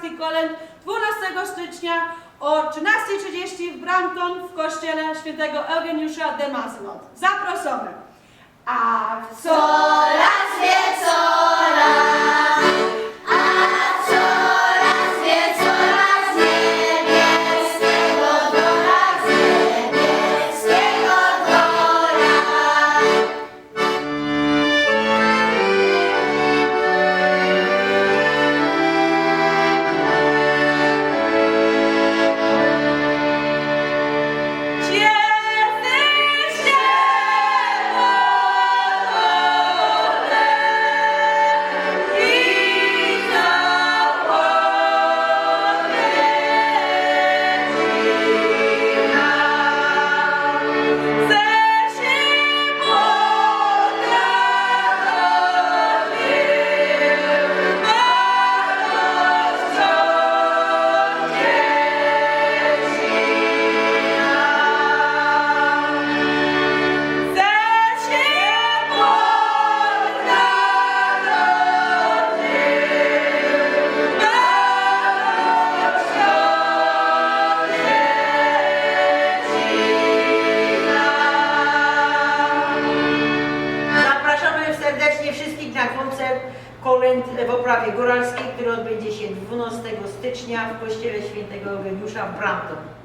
Warszawski Kolęd 12 stycznia o 13.30 w Brampton w kościele św. Eugeniusza de Masnot. Zaproszony. A co? Wszystkich na koncert kolęd w oprawie góralskiej, który odbędzie się 12 stycznia w kościele świętego Eugeniusza w Brampton.